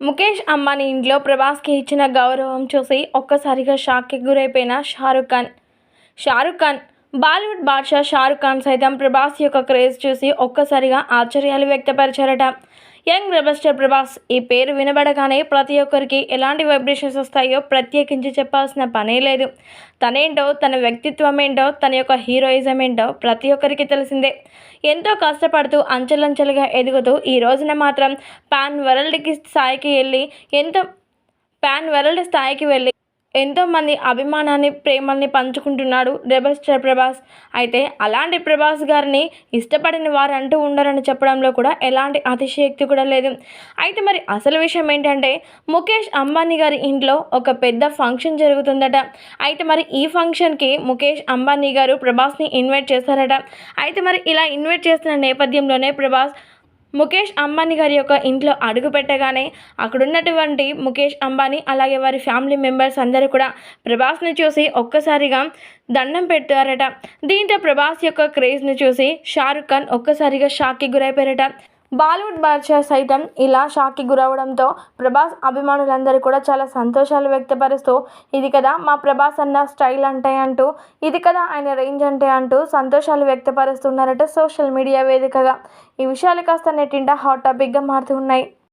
ముఖేష్ అంబానీ ఇంట్లో ప్రభాస్కి ఇచ్చిన గౌరవం చూసి ఒక్కసారిగా షాక్కి గురైపోయిన షారుఖ్ ఖాన్. షారుఖ్ ఖాన్ బాలీవుడ్ బాద్షా షారుఖ్ ఖాన్ సైతం ప్రభాస్ యొక్క క్రేజ్ చూసి ఒక్కసారిగా ఆశ్చర్యాలు వ్యక్తపరిచారట. యంగ్ రెబల్ స్టార్ ప్రభాస్ ఈ పేరు వినబడగానే ప్రతి ఒక్కరికి ఎలాంటి వైబ్రేషన్స్ వస్తాయో ప్రత్యేకించి చెప్పాల్సిన పనే లేదు. తనేంటో తన వ్యక్తిత్వం ఏంటో తన యొక్క హీరోయిజం ఏంటో ప్రతి ఒక్కరికి తెలిసిందే. ఎంతో కష్టపడుతూ అంచెలంచెలుగా ఎదుగుతూ ఈ రోజున మాత్రం పాన్ వరల్డ్కి స్థాయికి వెళ్ళి ఎంతో పాన్ వరల్డ్ స్థాయికి వెళ్ళి ఎంతోమంది అభిమానాన్ని ప్రేమల్ని పంచుకుంటున్నాడు రెబల్ స్టార్ ప్రభాస్. అయితే అలాంటి ప్రభాస్ గారిని ఇష్టపడిన వారు అంటూ ఉండరని చెప్పడంలో కూడా ఎలాంటి అతిశయోక్తి కూడా లేదు. అయితే మరి అసలు విషయం ఏంటంటే ముఖేష్ అంబానీ గారి ఇంట్లో ఒక పెద్ద ఫంక్షన్ జరుగుతుందట. అయితే మరి ఈ ఫంక్షన్కి ముఖేష్ అంబానీ గారు ప్రభాస్ని ఇన్వైట్ చేశారట అయితే మరి ఇలా ఇన్వైట్ చేస్తున్న నేపథ్యంలోనే ప్రభాస్ ముఖేష్ అంబానీ గారి యొక్క ఇంట్లో అడుగు పెట్టగానే అక్కడున్నటువంటి ముఖేష్ అంబానీ అలాగే వారి ఫ్యామిలీ మెంబర్స్ అందరూ కూడా ప్రభాస్ని చూసి ఒక్కసారిగా దండం పెట్టారట దీంతో ప్రభాస్ యొక్క క్రేజ్ని చూసి షారుఖ్ ఖాన్ ఒక్కసారిగా షాక్కి గురైపోయారట. బాలీవుడ్ బాద్షా సైతం ఇలా షాక్కి గురవడంతో ప్రభాస్ అభిమానులందరూ కూడా చాలా సంతోషాలు వ్యక్తపరుస్తూ ఇది కదా మా ప్రభాస్ అన్న స్టైల్ అంటే అంటూ ఇది కదా ఆయన రేంజ్ అంటే అంటూ సంతోషాలు వ్యక్తపరుస్తున్నారట సోషల్ మీడియా వేదికగా. ఈ విషయాలు కాస్త నెట్టింట హాట్ టాపిక్గా మారుతూ ఉన్నాయి.